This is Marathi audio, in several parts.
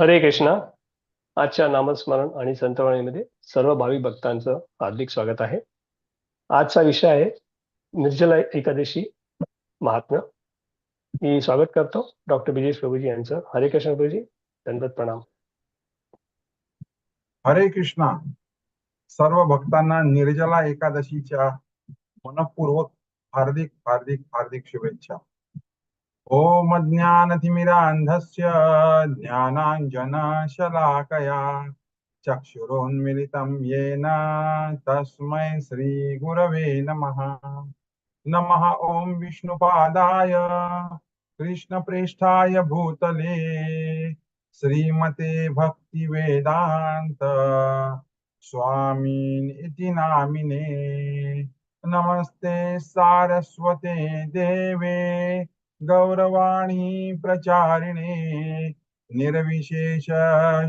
हरे कृष्णा. आजच्या नामस्मरण आणि संतवाणीमध्ये सर्व भाविक भक्तांचं हार्दिक स्वागत आहे. आजचा विषय आहे निर्जला एकादशी महात्म्य. मी स्वागत करतो डॉक्टर बिजेश प्रभूजी यांचं. हरे कृष्ण प्रभूजी दंडवत प्रणाम. हरे कृष्णा. सर्व भक्तांना निर्जला एकादशीच्या मनपूर्वक हार्दिक हार्दिक हार्दिक शुभेच्छा. ॐ अज्ञानतिमिरान्धस्य ज्ञानाञ्जनशलाकया चक्षुरोन्मिलितं येन तस्मै श्रीगुरवे नमः। नमः ॐ विष्णुपादाय कृष्णप्रेष्ठाय भूतले श्रीमते भक्तिवेदान्त स्वामीन् इति नामिने। नमस्ते सारस्वते देवे गौरवाणी प्रचारिणे निर्विशेष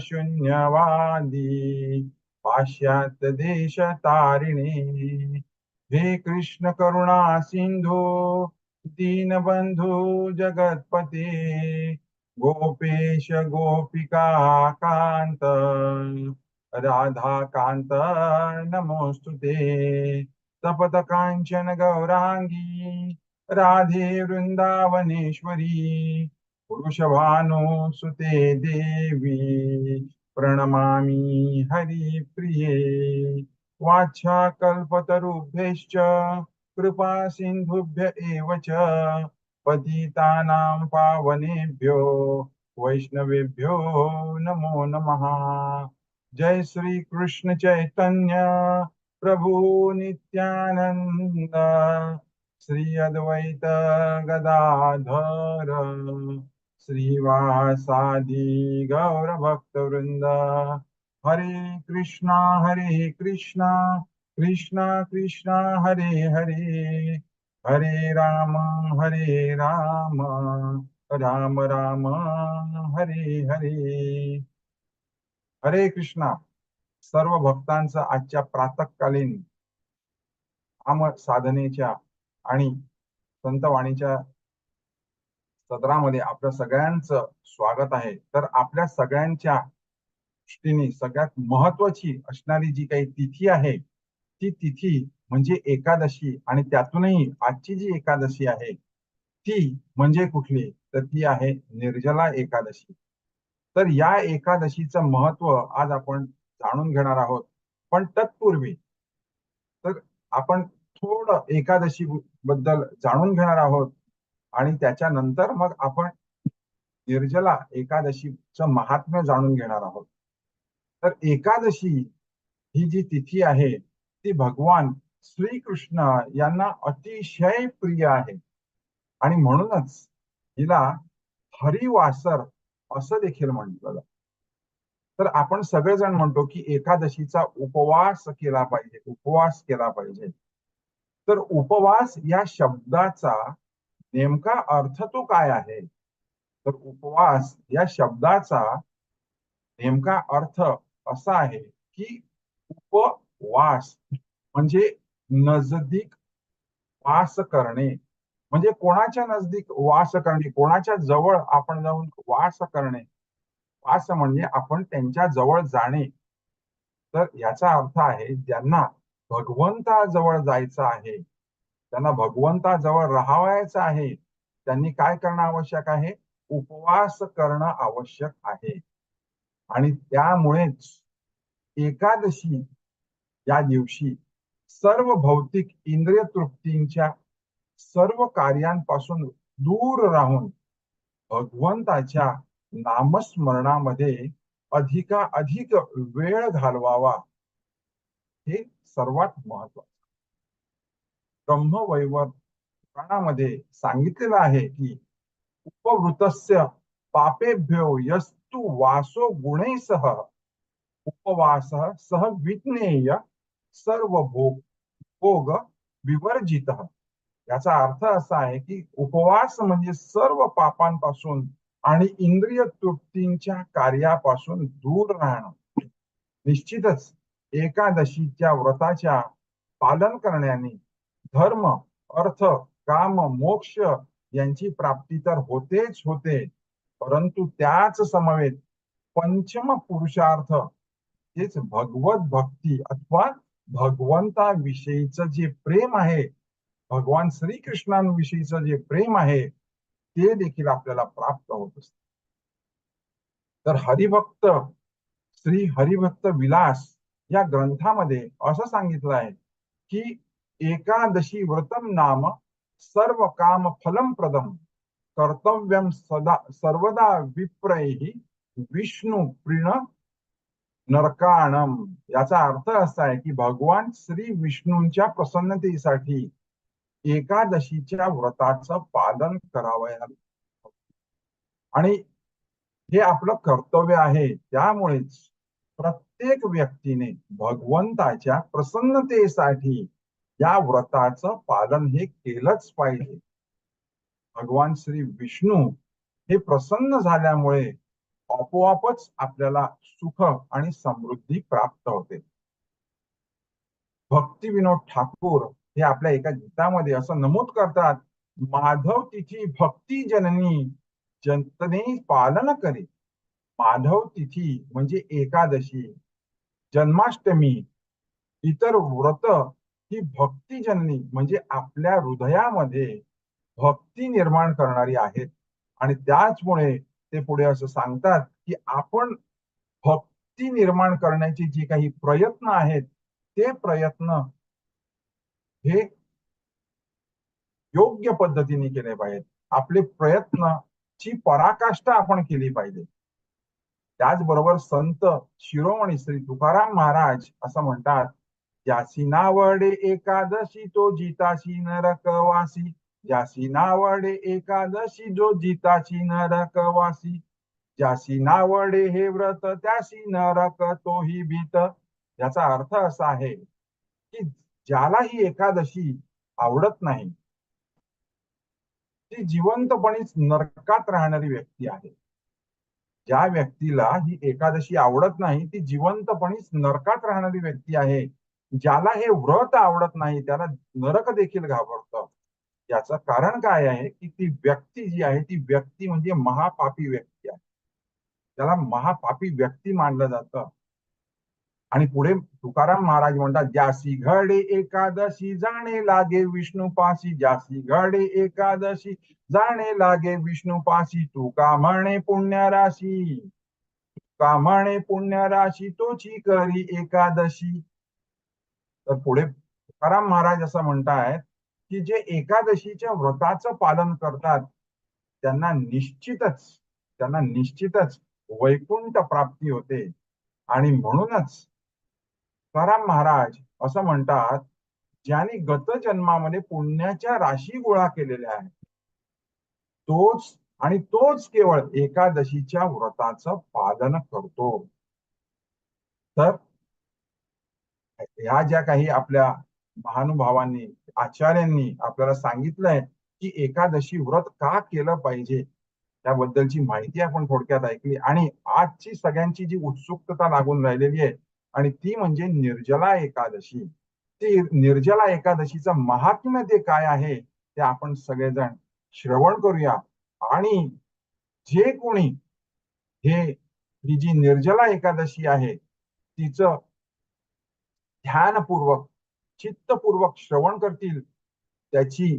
शून्यवादी पाश्चात्य देश तारिणे हे कृष्ण करुणा सिंधू दीनबंधू जगतपते गोपेश गोपिका कांत राधा कांत नमोस्तुते। तपत कांचन गौरांगी राधे वृंदावनेश्वरी पुरुषभानो सुते देवी प्रणमामि हरिप्रिये। वाचा कल्पतरुभ्यश्च कृपा सिन्धुभ्य एव च पतितानां पावनेभ्यो वैष्णवेभ्यो नमो नमः। जय श्री कृष्ण चैतन्य प्रभु नित्यानन्द। श्री अद्वैत गदाधर श्रीवासादि गौरभक्तवृन्द। हरे कृष्णा हरे कृष्णा कृष्णा कृष्णा हरे हरे। हरे राम हरे राम राम राम हरे हरे। हरे कृष्णा सर्व भक्तांचं आजच्या प्रातकालीन नाम साधनेच्या आणि संतवाणीच्या सदरामध्ये आपल्या सगळ्यांचं स्वागत आहे. तर आपल्या सगळ्यांच्या दृष्टीने सगळ्यात महत्वाची असणारी जी काही तिथी आहे ती तिथी म्हणजे एकादशी आणि त्यातूनही आजची जी एकादशी आहे ती म्हणजे कुठली? तर ती आहे निर्जला एकादशी. तर या एकादशीचं महत्त्व आज आपण जाणून घेणार आहोत. पण तत्पूर्वी तर आपण थोडं एकादशी बद्दल जाणून घेणार आहोत. आणि त्याच्यानंतर मग आपण निर्जला एकादशीचं महात्म्य जाणून घेणार आहोत. तर एकादशी ही जी तिथी आहे ती भगवान श्रीकृष्ण यांना अतिशय प्रिय आहे. आणि म्हणूनच हिला हरिवासर असं देखील म्हटलं जात. तर आपण सगळेजण म्हणतो की एकादशीचा उपवास केला पाहिजे उपवास केला पाहिजे. तर उपवास या शब्दाचा नेमका अर्थ तो काय आहे? तर उपवास या शब्दाचा नेमका अर्थ असा आहे की उपवास म्हणजे नजदीक वास करणे. म्हणजे कोणाच्या नजदीक वास करणे? कोणाच्या जवळ आपण जाऊन वास करणे? वास म्हणजे आपण त्यांच्या जवळ जाणे. तर याचा अर्थ आहे ज्यांना भगवंताजवळ जायचं आहे. त्यांना भगवंताजवळ राहावायचं आहे. त्यांनी काय करणं आवश्यक आहे? उपवास करणं आवश्यक आहे. आणि त्यामुळेच एकादशी या दिवशी सर्व भौतिक इंद्रिय तृप्तींच्या सर्व कार्यांपासून दूर राहून भगवंताच्या नामस्मरणामध्ये अधिका अधिक वेळ घालवावा. हे सर्वात महत्वाचं. ब्रह्मवैवर पुराणामध्ये सांगितलेलं आहे की उपवृतस्य पापेभ्यो यस्तु वासो गुणैसह उपवास सह विज्ञेय सर्व भोग भोग विवर्जित. याचा अर्थ असा आहे की उपवास म्हणजे सर्व पापांपासून आणि इंद्रिय तृप्तींच्या कार्यापासून दूर राहणं. निश्चितच एकादशीच्या व्रताच्या पालन करण्याने धर्म अर्थ काम मोक्ष यांची प्राप्ती तर होतेच होते. परंतु त्याच समवेत पंचम पुरुषार्थ हेच भगवत भक्ती अथवा भगवंताविषयीच जे प्रेम आहे भगवान श्रीकृष्णांविषयीचं जे प्रेम आहे ते देखील आपल्याला प्राप्त होत असत. तर हरिभक्त श्री हरिभक्त विलास या ग्रंथामध्ये असं सांगितलं आहे की एकादशी व्रतम नाम सर्व काम फलम प्रदम कर्तव्यम सदा सर्वदा विप्रैही विष्णू प्रिण नरकाणम याचा अर्थ असा आहे की भगवान श्री विष्णूंच्या प्रसन्नतेसाठी एकादशीच्या व्रताचं पालन करावं आणि हे आपलं कर्तव्य आहे. त्यामुळेच प्रत्येक व्यक्तीने भगवंताच्या प्रसन्नतेसाठी या व्रताचं पालन हे केलंच पाहिजे. भगवान श्री विष्णू हे प्रसन्न झाल्यामुळे आपोआपच आपल्याला सुख आणि समृद्धी प्राप्त होते. भक्ती विनोद ठाकूर हे आपल्या एका गीतामध्ये असं नमूद करतात माधव तिची भक्ती जननी जनतने पालन करी. माधव तिथी म्हणजे एकादशी जन्माष्टमी इतर व्रत ही भक्तीजननी म्हणजे आपल्या हृदयामध्ये भक्ती निर्माण करणारी आहेत. आणि त्याचमुळे ते पुढे असं सांगतात की आपण भक्ती निर्माण करण्याचे जे काही प्रयत्न आहेत ते प्रयत्न हे योग्य पद्धतीने केले पाहिजेत. आपले प्रयत्न ची पराकाष्ठा आपण केली पाहिजे. त्याचबरोबर संत शिरोमणी श्री तुकाराम महाराज असं म्हणतात ज्यासी नावडे एकादशी तो जिताशी नरकवासी. ज्यासी नावडे एकादशी जो जिताशी नरकवासी. ज्यासी नावडे हे व्रत त्याशी नरक तोही भीत. याचा अर्थ असा आहे की ज्याला ही एकादशी आवडत नाही ती जिवंतपणीच नरकात राहणारी व्यक्ती आहे. ज्या व्यक्तीला ही एकादशी आवडत नाही ती जिवंतपणेच नरकात राहणारी व्यक्ती आहे. ज्याला हे व्रत आवडत नाही त्याला नरक देखील घाबरत. याचं कारण काय आहे की ती व्यक्ती जी आहे ती व्यक्ती म्हणजे महापापी व्यक्ती आहे. त्याला महापापी व्यक्ती मानलं जातं. आणि पुढे तुकाराम महाराज म्हणतात जासी घडे एकादशी जाणे लागे विष्णुपाशी जासी घडे एकादशी जाणे लागे विष्णुपाशी तुका म्हणे पुण्यराशी तुका म्हणे पुण्यराशी तोची करी एकादशी. तर पुढे तुकाराम महाराज असं म्हणतायत की जे एकादशीच्या व्रताचं पालन करतात त्यांना निश्चितच त्यांना निश्चितच वैकुंठ प्राप्ती होते. आणि म्हणूनच तुकाराम महाराज असं म्हणतात ज्याने गत जन्मामध्ये पुण्याच्या राशी गोळा केलेल्या आहेत तोच आणि तोच केवळ एकादशीच्या व्रताचं पालन करतो. तर ह्या ज्या काही आपल्या महानुभावांनी आचार्यांनी आपल्याला सांगितलंय की एकादशी व्रत का केलं पाहिजे त्याबद्दलची माहिती आपण थोडक्यात ऐकली. आणि आजची सगळ्यांची जी उत्सुकता लागून राहिलेली आहे आणि ती म्हणजे निर्जला एकादशी. ती निर्जला एकादशीचं महात्म्य ते काय आहे ते आपण सगळेजण श्रवण करूया. आणि जे कोणी हे ही जी निर्जला एकादशी आहे तिचं ध्यानपूर्वक चित्तपूर्वक श्रवण करतील त्याची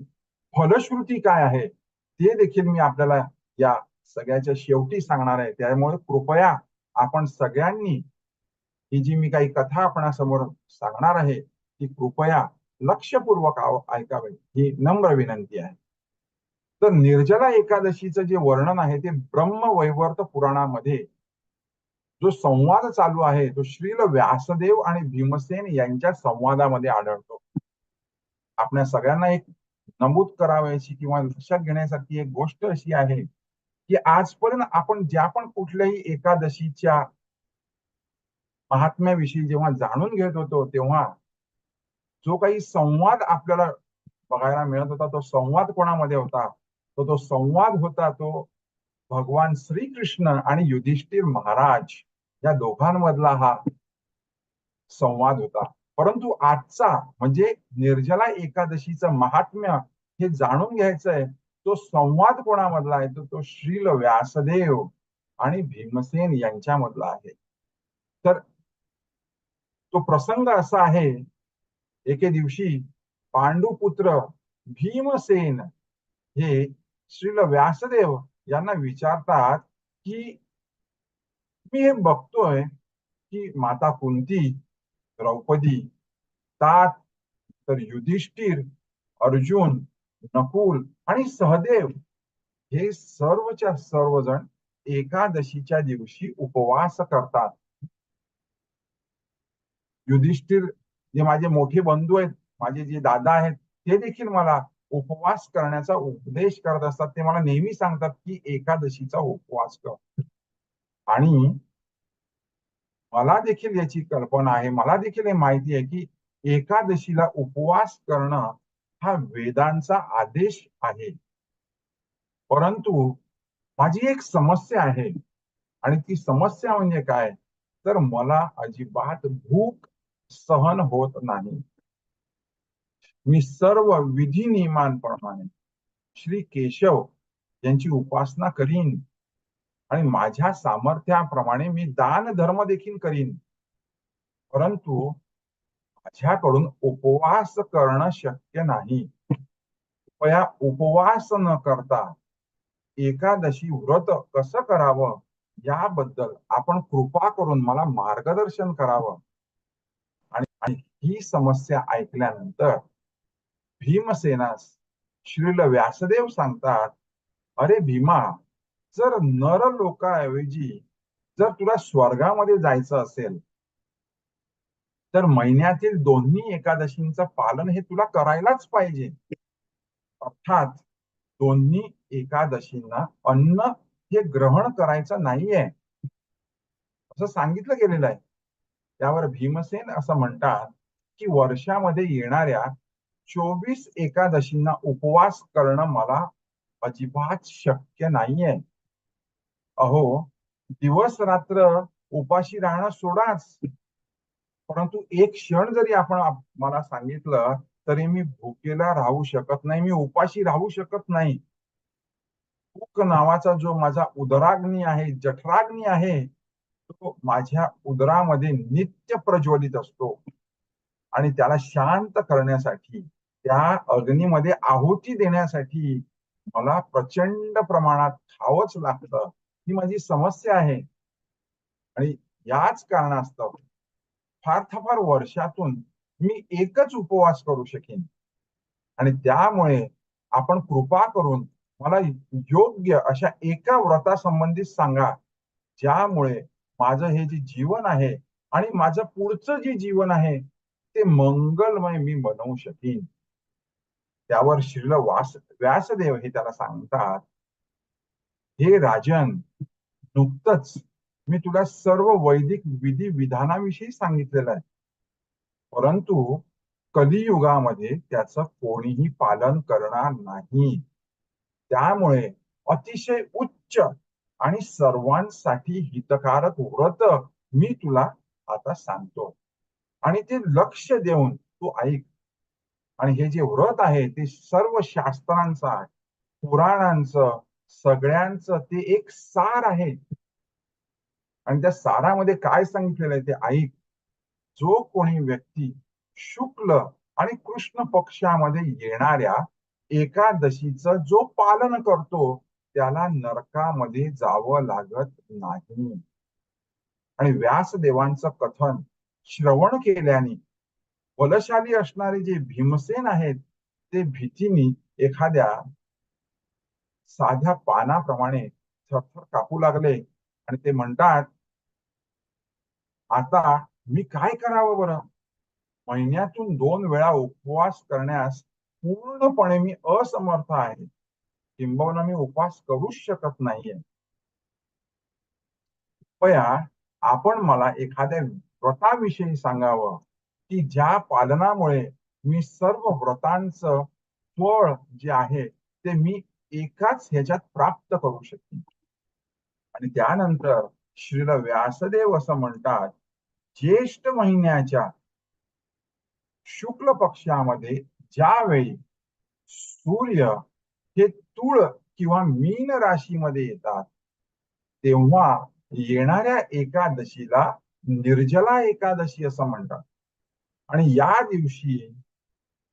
फलश्रुती काय आहे ते देखील मी आपल्याला या सगळ्याच्या शेवटी सांगणार आहे. त्यामुळे कृपया आपण सगळ्यांनी ही जी मी काही कथा आपणासमोर सांगणार आहे ती कृपया लक्षपूर्वक ऐकावे. ही नम्र विनंती आहे. तर निर्जला एकादशीचं जे वर्णन आहे ते ब्रह्म वैवर्त पुराणामध्ये जो संवाद चालू आहे तो श्रील व्यासदेव आणि भीमसेन यांच्या संवादामध्ये आढळतो. आपल्या सगळ्यांना एक नमूद करावयाची किंवा लक्षात घेण्यासारखी एक गोष्ट अशी आहे की आजपर्यंत आपण ज्या पण कुठल्याही एकादशीच्या महात्म्याविषयी जेव्हा जाणून घेत होतो तेव्हा जो काही संवाद आपल्याला बघायला मिळत होता तो संवाद कोणामध्ये होता? तो तो संवाद होता तो भगवान श्रीकृष्ण आणि युधिष्ठिर महाराज या दोघांमधला हा संवाद होता. परंतु आजचा म्हणजे निर्जला एकादशीचं महात्म्य हे जाणून घ्यायचंय तो संवाद कोणामधला आहे? तो तो श्रील व्यासदेव आणि भीमसेन यांच्यामधला आहे. तर तो प्रसंग असा आहे. एके दिवशी पांडुपुत्र भीमसेन हे श्रील व्यासदेव यांना विचारतात की मी हे बघतोय की माता कुंती द्रौपदी तात तर युधिष्ठिर अर्जुन नकुल आणि सहदेव हे सर्वच्या सर्वजण एकादशीच्या दिवशी उपवास करतात. युधिष्ठिर जे माझे मोठे बंधू आहेत माझे जे दादा आहेत ते देखील मला उपवास करण्याचा उपदेश करत असतात. ते मला नेहमी सांगतात की एकादशीचा उपवास कर. आणि मला देखील याची कल्पना आहे. मला देखील हे माहिती आहे की एकादशीला उपवास करणं हा वेदांचा आदेश आहे. परंतु माझी एक समस्या आहे. आणि ती समस्या म्हणजे काय? तर मला अजिबात भूक सहन होत नाही. मी सर्व विधी नियमांप्रमाणे श्री केशव यांची उपासना करीन आणि माझ्या सामर्थ्याप्रमाणे मी दान धर्म देखील करीन. परंतु माझ्याकडून उपवास करणं शक्य नाही. कृपया उपवास न करता एकादशी व्रत कसं करावं? याबद्दल आपण कृपा करून मला मार्गदर्शन करावं. आणि ही समस्या ऐकल्यानंतर भीमसेनास श्रील व्यासदेव सांगतात अरे भीमा जर नर लोकाऐवजी जर तुला स्वर्गामध्ये जायचं असेल तर महिन्यातील दोन्ही एकादशींचं पालन हे तुला करायलाच पाहिजे. अर्थात दोन्ही एकादशींना अन्न हे ग्रहण करायचं नाहीये. असं सांगितलं गेलेलं आहे. त्यावर भीमसेन असं म्हणतात की वर्षामध्ये येणाऱ्या चोवीस एकादशींना उपवास करणं मला अजिबात शक्य नाहीये. अहो दिवस रात्र उपाशी राहणं सोडाच. परंतु एक क्षण जरी आपण मला सांगितलं तरी मी भुकेला राहू शकत नाही मी उपाशी राहू शकत नाही. भूक नावाचा जो माझा उदराग्नी आहे जठराग्नी आहे तो माझ्या उदरामध्ये नित्य प्रज्वलित असतो. आणि त्याला शांत करण्यासाठी त्या अग्नीमध्ये आहुती देण्यासाठी मला प्रचंड प्रमाणात खावंच लागतं. ही माझी समस्या आहे. आणि याच कारणास्तव फार फार वर्षातून मी एकच उपवास करू शकेन. आणि त्यामुळे आपण कृपा करून मला योग्य अशा एका व्रतासंबंधित सांगा ज्यामुळे माझं हे जे जीवन आहे आणि माझं पुढचं जे जीवन आहे ते मंगलमय मी बनवू शकेन. त्यावर श्रील वास व्यासदेव हे त्याला सांगतात हे राजन नुकतच मी तुला सर्व वैदिक विधी विधानाविषयी सांगितलेलं आहे. परंतु कलियुगामध्ये त्याचं कोणीही पालन करणार नाही. त्यामुळे अतिशय उच्च आणि सर्वांसाठी हितकारक व्रत मी तुला आता सांगतो. आणि ते लक्ष देऊन तू ऐक. आणि हे जे व्रत आहे ते सर्व शास्त्रांचं आहे. पुराणांचं सगळ्यांचं ते एक सार आहे. आणि त्या सारामध्ये काय सांगितलेलं आहे ते ऐक. जो कोणी व्यक्ती शुक्ल आणि कृष्ण पक्षामध्ये येणाऱ्या एकादशीचं जो पालन करतो त्याला नरकामध्ये जावं लागत नाही. आणि व्यासदेवांचं कथन श्रवण केल्याने बलशाली असणारे जे भीमसेन आहेत ते भीतीने एखाद्या साध्या पानाप्रमाणे थरथर कापू लागले. आणि ते म्हणतात आता मी काय करावं बरं? महिन्यातून दोन वेळा उपवास करण्यास पूर्णपणे मी असमर्थ आहे. किंबहुना मी उपवास करूच शकत नाहीये. कृपया आपण मला एखाद्या व्रताविषयी सांगावं की ज्या पालनामुळे मी सर्व व्रतांचं फळ जे आहे ते मी एकाच ह्याच्यात प्राप्त करू शकेन आणि त्यानंतर श्रील व्यासदेव असं म्हणतात ज्येष्ठ महिन्याच्या शुक्ल पक्षामध्ये ज्यावेळी सूर्य हे तुळ किंवा मीन राशीमध्ये येतात. तेव्हा येणाऱ्या एकादशीला निर्जला एकादशी असं म्हणतात. आणि या दिवशी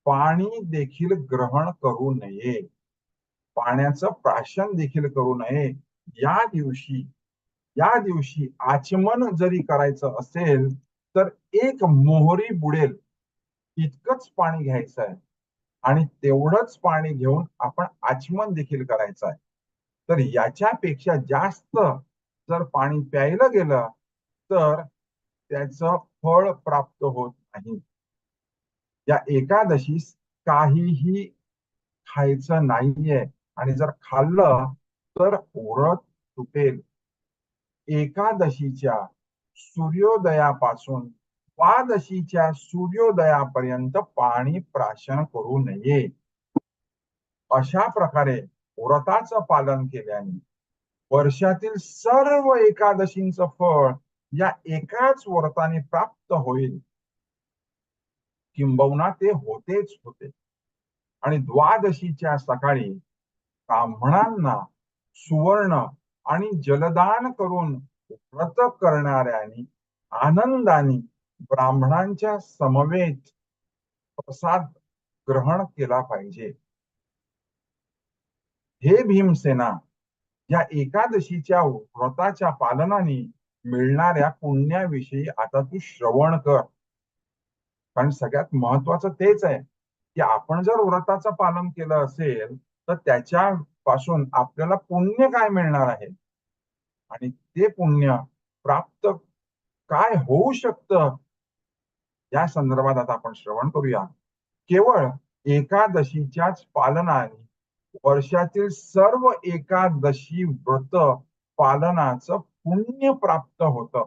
पाणी देखील ग्रहण करू नये. पाण्याचं प्राशन देखील करू नये. या दिवशी या दिवशी आचमन जरी करायचं असेल तर एक मोहरी बुडेल. इतकंच पाणी घ्यायचं आहे आणि तेवढंच पाणी घेऊन आपण आचमन देखील करायचं आहे. तर याच्यापेक्षा जास्त जर पाणी प्यायला गेलं तर त्याचं फळ प्राप्त होत नाही. या एकादशीस काहीही खायचं नाहीये आणि जर खाल्लं तर ओरत तुटेल. एकादशीच्या सूर्योदयापासून द्वादशीच्या सूर्योदयापर्यंत पाणी प्राशन करू नये. अशा प्रकारे व्रताचं पालन केल्याने वर्षातील सर्व एकादशींच फळ या एकाच व्रताने प्राप्त होईल. किंबहुना ते होतेच होते. आणि द्वादशीच्या सकाळी ब्राह्मणांना सुवर्ण आणि जलदान करून व्रत करणाऱ्यांनी आनंदाने ब्राह्मणांच्या समवेत प्रसाद ग्रहण केला पाहिजे. हे भीमसेना या एकादशीच्या व्रताच्या पालनाने मिळणाऱ्या पुण्याविषयी आता तू श्रवण कर. कारण सगळ्यात महत्वाचं तेच आहे की आपण जर व्रताचं पालन केलं असेल तर त्याच्या पासून आपल्याला पुण्य काय मिळणार आहे? आणि ते पुण्य प्राप्त काय होऊ शकतं? या संदर्भात आता आपण श्रवण करूया. केवळ एकादशीच्याच पालनाने वर्षातील सर्व एकादशी व्रत पालनाचं पुण्य प्राप्त होत.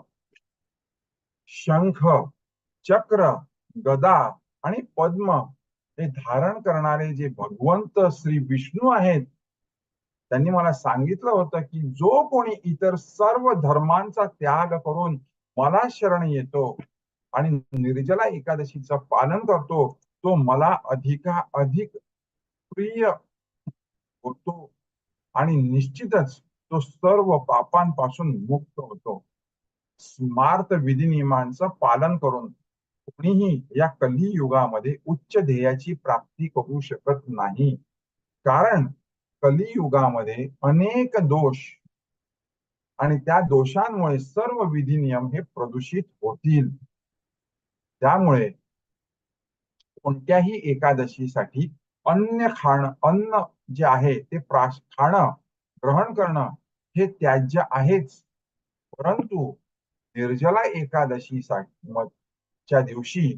शंख चक्र गदा आणि पद्म हे धारण करणारे जे भगवंत श्री विष्णू आहेत त्यांनी मला सांगितलं होतं की जो कोणी इतर सर्व धर्मांचा त्याग करून मला शरण येतो आणि निर्जला एकादशीचं पालन करतो तो मला अधिका अधिक प्रिय होतो. आणि निश्चितच तो सर्व पापांपासून मुक्त होतो. स्मार्त विधी नियमांच पालन करून कोणीही या कलियुगामध्ये उच्च ध्येयाची प्राप्ती करू शकत नाही. कारण कलियुगामध्ये अनेक दोष आणि त्या दोषांमुळे सर्व विधी नियम हे प्रदूषित होतील. त्यामुळे कोणत्याही एकादशीसाठी अन्न खाणं अन्न जे आहे ते प्राश खाणं ग्रहण करणं हे त्याज्य आहेच. परंतु निर्जला एकादशी च्या दिवशी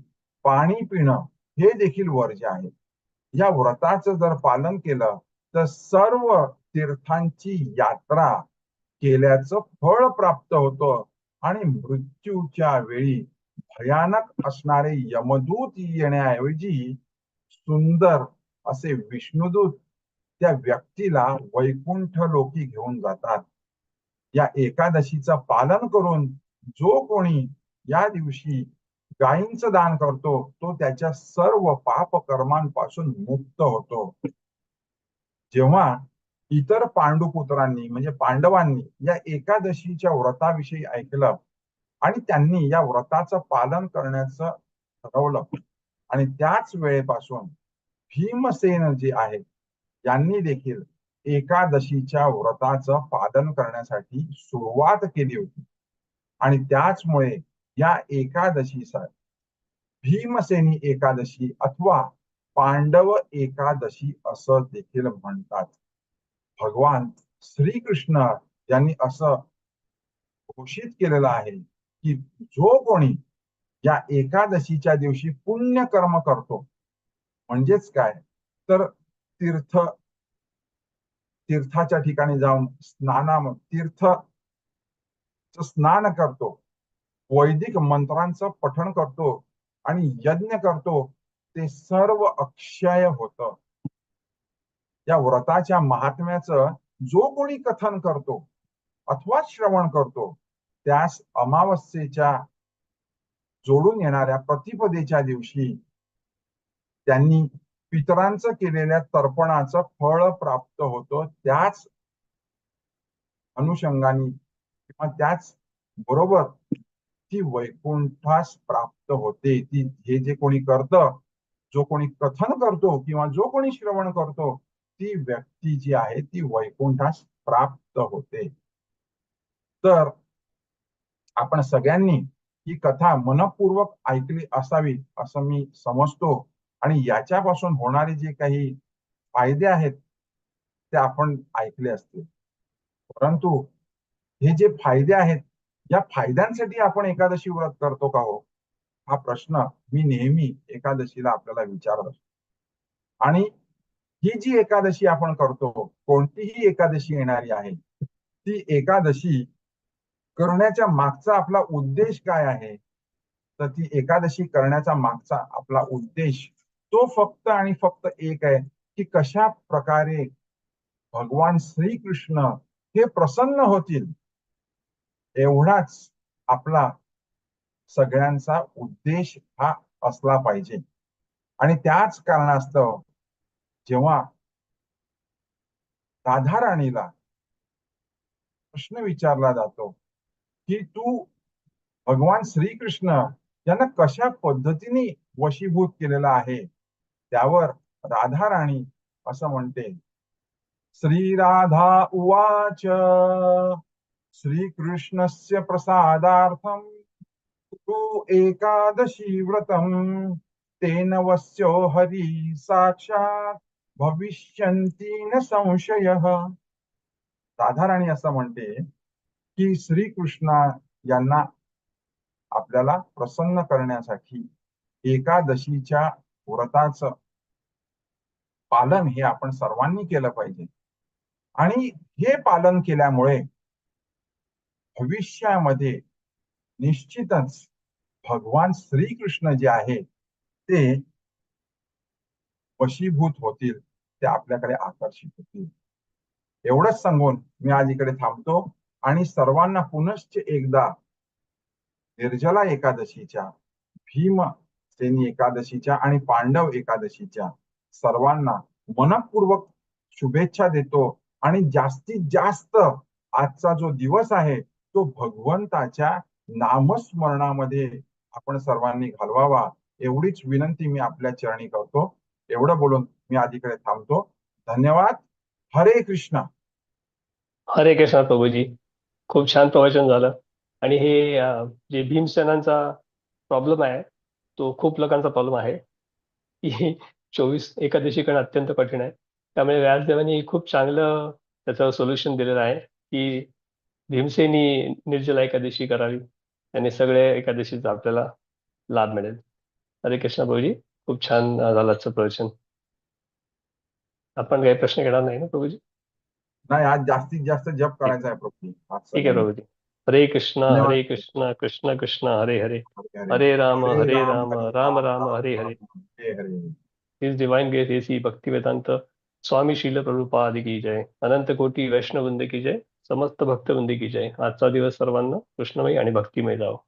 पाणी पिणं हे देखील वर्ज्य आहे. या व्रताचं जर पालन केलं तर सर्व तीर्थांची यात्रा केल्याचं फळ प्राप्त होतं आणि मृत्यूच्या वेळी भयानक असणारे यमदूत येण्याऐवजी सुंदर असे विष्णुदूत त्या व्यक्तीला वैकुंठ लोकी घेऊन जातात. या एकादशीचं पालन करून जो कोणी या दिवशी गायींचं दान करतो तो त्याच्या सर्व पाप कर्मांपासून मुक्त होतो. जेव्हा इतर पांडुपुत्रांनी म्हणजे पांडवांनी या एकादशीच्या व्रताविषयी ऐकलं आणि त्यांनी या व्रताचं पालन करण्याचं ठरवलं. आणि त्याच वेळेपासून भीमसेन जे आहेत यांनी देखील एकादशीच्या व्रताचं पालन करण्यासाठी सुरुवात केली होती. आणि त्याचमुळे या एकादशीचा भीमसेनी एकादशी अथवा पांडव एकादशी असं देखील म्हणतात. भगवान श्रीकृष्ण यांनी असं घोषित केलेलं आहे की जो कोणी या एकादशीच्या दिवशी पुण्य कर्म करतो म्हणजेच काय? तर तीर्थ तीर्थाच्या ठिकाणी जाऊन स्नाना तीर्थ स्नान करतो. वैदिक मंत्रांचं पठण करतो आणि यज्ञ करतो. ते सर्व अक्षय होत. या व्रताच्या महात्म्याचं जो कोणी कथन करतो अथवा श्रवण करतो त्यास अमावस्येच्या जोडून येणाऱ्या प्रतिपदेच्या दिवशी त्यांनी पितरांचं केलेल्या तर्पणाचं फळ प्राप्त होतं. त्याच अनुषंगाने किंवा त्याच बरोबर ती वैकुंठास प्राप्त होते. ती हे जे कोणी करतं जो कोणी कथन करतो किंवा जो कोणी श्रवण करतो ती व्यक्ती जी आहे ती वैकुंठास प्राप्त होते. तर आपण सगळ्यांनी ही कथा मनपूर्वक ऐकली असावी असं मी समजतो. आणि याच्यापासून होणारे जे काही फायदे आहेत ते आपण ऐकले असतील परंतु हे जे फायदे आहेत या फायद्यांसाठी आपण एकादशी व्रत करतो का हो? हा प्रश्न मी नेहमी एकादशीला आपल्याला विचारत. असतो आणि ही जी एकादशी आपण करतो कोणतीही एकादशी येणारी आहे ती एकादशी करण्याच्या मागचा आपला उद्देश काय आहे? तर ती एकादशी करण्याचा मागचा आपला उद्देश तो फक्त आणि फक्त एक आहे की कशा प्रकारे भगवान श्रीकृष्ण हे प्रसन्न होतील एवढाच आपला सगळ्यांचा उद्देश हा असला पाहिजे. आणि त्याच कारणास्तव जेव्हा राधाराणीला प्रश्न विचारला जातो की तू भगवान श्रीकृष्ण यांना कशा पद्धतीने वशीभूत केलेला आहे? त्यावर राधा राणी असं म्हणते श्रीराधा उवाच श्रीकृष्णस्य प्रसादार्थम तू एकादशी व्रतम तेन वस्यो हरी साक्षात भविष्यंती न संशय राधाराणी असं म्हणते की श्रीकृष्ण यांना आपल्याला प्रसन्न करण्यासाठी एकादशीच्या व्रताचं पालन हे आपण सर्वांनी केलं पाहिजे. आणि हे पालन केल्यामुळे भविष्यामध्ये निश्चितच भगवान श्रीकृष्ण जे आहे ते वशीभूत होतील ते आपल्याकडे आकर्षित होतील. एवढंच सांगून मी आज इकडे थांबतो. आणि सर्वांना पुनश्च एकदा निर्जला एकादशीच्या भीम सेनी एकादशीच्या आणि पांडव एकादशीच्या सर्वांना मनपूर्वक शुभेच्छा देतो. आणि जास्तीत जास्त आजचा जो दिवस आहे तो भगवंताच्या नामस्मरणामध्ये आपण सर्वांनी घालवावा एवढीच विनंती मी आपल्या चरणी करतो. एवढं बोलून मी आधीकडे थांबतो. धन्यवाद. हरे कृष्ण. हरे कृष्णा प्रभूजी. खूप छान प्रवचन झालं. आणि हे जे भीमसेनांचा प्रॉब्लेम आहे तो खूप लोकांचा प्रॉब्लेम आहे. की चोवीस एकादशी करणं अत्यंत कठीण आहे. त्यामुळे व्यासदेवांनी खूप चांगलं त्याचं सोल्युशन दिलेलं आहे की भीमसेनी निर्जला एकादशी करावी. आणि सगळे एकादशीचा आपल्याला लाभ मिळेल. हरे कृष्ण प्रभूजी खूप छान झालं आजचं प्रवचन. आपण काही प्रश्न घेणार नाही ना प्रभूजी? नाही आज जास्तीत जास्त जप करायचा आहे प्रभू ठीक आहे प्रभूजी. हरे कृष्ण. हरे कृष्ण कृष्ण कृष्ण हरे हरे. हरे राम हरे राम राम राम हरे हरे. His divine grace AC भक्ति वेदांत स्वामी शील प्रभुपाद की जय. अनंत कोटी वैष्णव वृंद की जय. समस्त भक्त वृंद की जय. आजचा दिवस सर्वांना कृष्णमय आणि भक्तिमय जावो